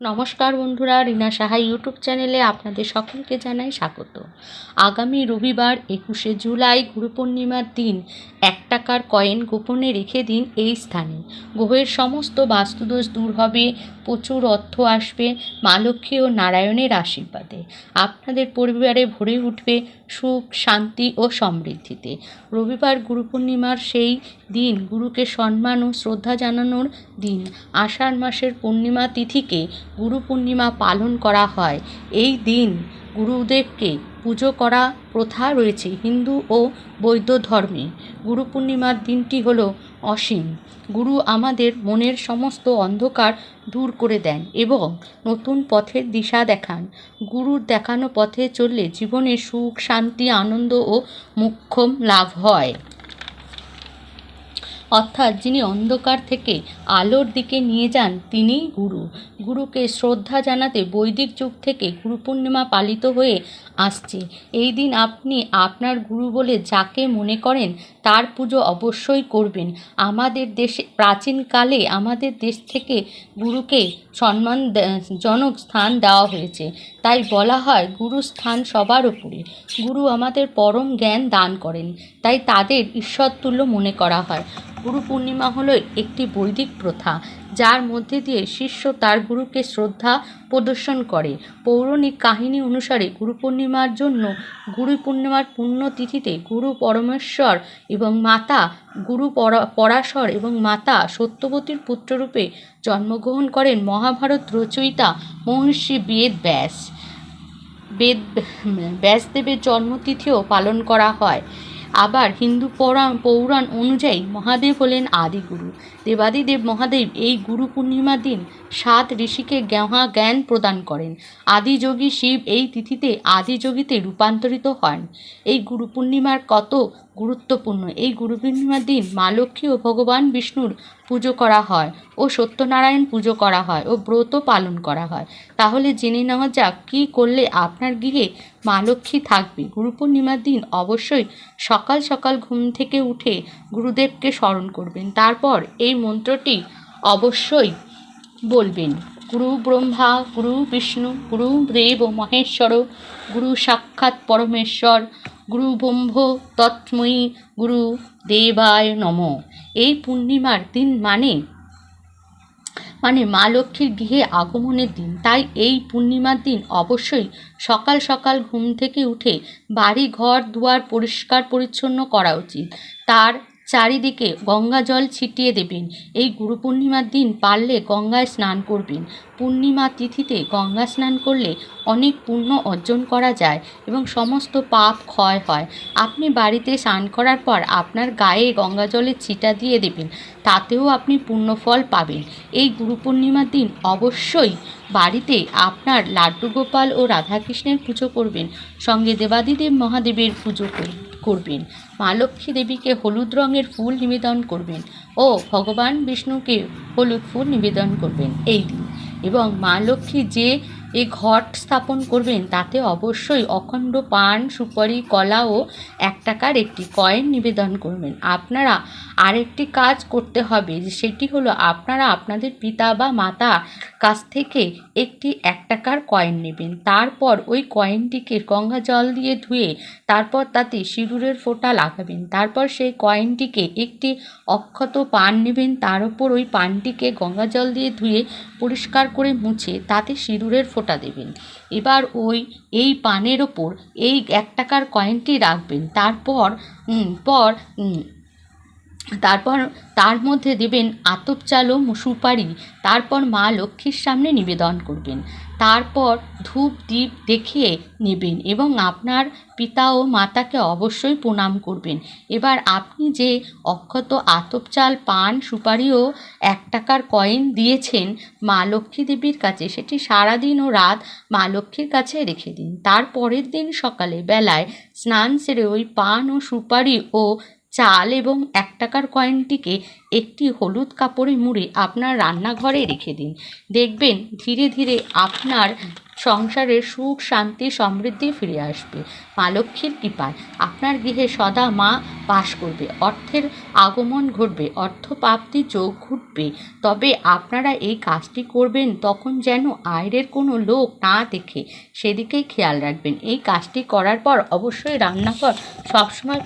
নমস্কার বন্ধুরা, রিনা সাহা ইউটিউব চ্যানেলে আপনাদের সকলকে জানাই স্বাগত। আগামী রবিবার একুশে জুলাই গুরু পূর্ণিমার দিন, এক টাকার কয়েন গোপনে রেখে দিন এই স্থানে। গ্রহের সমস্ত বাস্তুদোষ দূর হবে, প্রচুর অর্থ আসবে, মা লক্ষ্মী ও নারায়ণের আশীর্বাদে। আপনাদের পরিবারে ভরে উঠবে সুখ, শান্তি ও সমৃদ্ধিতে। রবিবার গুরু পূর্ণিমার সেই দিন গুরুকে সম্মান ও শ্রদ্ধা জানানোর দিন। আষাঢ় মাসের পূর্ণিমা তিথিকে গুরু পূর্ণিমা পালন করা হয়। এই দিন গুরুদেবকে পুজো করা প্রথা রয়েছে হিন্দু ও বৌদ্ধ ধর্মে। গুরু পূর্ণিমার দিনটি হল অসীম। গুরু আমাদের মনের সমস্ত অন্ধকার দূর করে দেন এবং নতুন পথের দিশা দেখান। গুরুর দেখানো পথে চললে জীবনে সুখ, শান্তি, আনন্দ ও মোক্ষম লাভ হয়। অর্থাৎ যিনি অন্ধকার থেকে আলোর দিকে নিয়ে যান, তিনিই গুরু। গুরুকে শ্রদ্ধা জানাতে বৈদিক যুগ থেকে গুরু পূর্ণিমা পালিত হয়ে আসছে। এই দিন আপনি আপনার গুরু বলে যাকে মনে করেন, তার পুজো অবশ্যই করবেন। আমাদের দেশে প্রাচীনকালে আমাদের দেশ থেকে গুরুকে সম্মান জনক স্থান দেওয়া হয়েছে। তাই বলা হয় গুরু স্থান সবার উপরে। গুরু আমাদের পরম জ্ঞান দান করেন। তাই তাদের ঈশ্বরতুল্য মনে করা হয়। গুরু পূর্ণিমা হলো একটি বৈদিক প্রথা, যার মধ্যে দিয়ে শিষ্য তার গুরুকে শ্রদ্ধা প্রদর্শন করে। পৌরাণিক কাহিনী অনুসারে গুরু পূর্ণিমার জন্য গুরু পূর্ণিমার পুণ্যতিথিতে গুরু পরমেশ্বর এবং মাতা গুরু পরাশর এবং মাতা সত্যবতীর পুত্ররূপে জন্মগ্রহণ করেন মহাভারত রচয়িতা মহর্ষি বেদ ব্যাস। বেদ ব্যাসদেবের জন্মতিথিও পালন করা হয়। আবার হিন্দু পৌরাণ পৌরাণ অনুযায়ী মহাদেব হলেন আদিগুরু। দেবাদিদেব মহাদেব এই গুরু পূর্ণিমার দিন সাত ঋষিকে জ্ঞাহা জ্ঞান প্রদান করেন। আদিযোগী শিব এই তিথিতে আদিযোগীতে রূপান্তরিত হন। এই গুরু পূর্ণিমার কত গুরুত্বপূর্ণ। এই গুরু পূর্ণিমার দিন মা লক্ষ্মী ও ভগবান বিষ্ণুর পুজো করা হয় ও সত্যনারায়ণ পুজো করা হয় ও ব্রত পালন করা হয়। তাহলে জেনে নেওয়া যাক কী করলে আপনার গৃহে মা লক্ষ্মী থাকবে। গুরু পূর্ণিমার দিন অবশ্যই সকাল সকাল ঘুম থেকে উঠে গুরুদেবকে স্মরণ করবেন। তারপর এই মন্ত্রটি অবশ্যই বলবেন। গুরু ব্রহ্মা, গুরু বিষ্ণু, গুরু দেব মহেশ্বর, গুরু সাক্ষাৎ পরমেশ্বর গুরু ব্রহ্ম তৎময়ী গুরু দেবায় নম। এই পূর্ণিমার দিন মানে মানে মা লক্ষ্মীর গৃহে আগমনের দিন। তাই এই পূর্ণিমার দিন অবশ্যই সকাল সকাল ঘুম থেকে উঠে বাড়ি ঘর দুয়ার পরিষ্কার পরিচ্ছন্ন করা উচিত। তার চারিদিকে গঙ্গা জল ছিটিয়ে দেবেন। এই গুরু পূর্ণিমার দিন পারলে গঙ্গায় স্নান করবেন। পূর্ণিমা তিথিতে গঙ্গা স্নান করলে অনেক পুণ্য অর্জন করা যায় এবং সমস্ত পাপ ক্ষয় হয়। আপনি বাড়িতে স্নান করার পর আপনার গায়ে গঙ্গা জলের ছিটা দিয়ে দেবেন। তাতেও আপনি পুণ্যফল পাবেন। এই গুরু পূর্ণিমার দিন অবশ্যই বাড়িতে আপনার লাড্ডু গোপাল ও রাধাকৃষ্ণের পুজো করবেন। সঙ্গে দেবাদিদেব মহাদেবের পুজো কর- করবেন। মা লক্ষ্মী দেবীকে হলুদ রঙের ফুল নিবেদন করবেন ও ভগবান বিষ্ণুকে হলুদ ফুল নিবেদন করবেন। এই দিন। এবং মা লক্ষ্মী যে এ ঘট স্থাপন করবেন, তাতে অবশ্যই অখণ্ড পান, সুপারি, কলা ও এক টাকার একটি কয়েন নিবেদন করবেন। আপনারা আরেকটি কাজ করতে হবে সেটি হলো আপনারা আপনাদের পিতা বা মাতা কাছ থেকে একটি এক টাকার কয়েন নেবেন। তারপর ওই কয়েনটিকে গঙ্গা জল দিয়ে ধুয়ে তারপর তাতে সিঁদুরের ফোঁটা লাগাবেন। তারপর সেই কয়েনটিকে একটি অক্ষত পান নেবেন, তার উপর ওই পানটিকে গঙ্গা জল দিয়ে ধুয়ে পরিষ্কার করে মুছে তাতে সিঁদুরের ফোঁটা দেবেন। এবার ওই এই পানের ওপর এই এক টাকার কয়েনটি রাখবেন। তারপর পর তারপর তার মধ্যে দেবেন আতপ চাল ও সুপারি। তারপর মা লক্ষ্মীর সামনে নিবেদন করবেন। তারপর ধূপ দ্বীপ দেখিয়ে নেবেন এবং আপনার পিতা ও মাতাকে অবশ্যই প্রণাম করবেন। এবার আপনি যে অক্ষত আতপ চাল, পান, সুপারি ও এক টাকার কয়েন দিয়েছেন মা লক্ষ্মী দেবীর কাছে, সেটি সারাদিন ও রাত মা লক্ষ্মীর কাছে রেখে দিন। তার পরের দিন সকালে বেলায় স্নান সেরে ওই পান ও সুপারি ও চাল এবং এক টাকার কয়েনটিকে একটি হলুদ কাপড়ে মুড়ে আপনার রান্নাঘরে রেখে দিন। দেখবেন ধীরে ধীরে আপনার সংসারে সুখ, শান্তি, সমৃদ্ধি ফিরে আসবে। মা লক্ষ্মীর কৃপায় আপনার গৃহে সদা মা বাস করবে। অর্থের আগমন ঘটবে, অর্থপ্রাপ্তি যোগ ঘটবে। তবে আপনারা এই কাজটি করবেন তখন যেন আয়ের কোনো লোক না দেখে সেদিকেই খেয়াল রাখবেন। এই কাজটি করার পর অবশ্যই রান্নাঘর সবসময়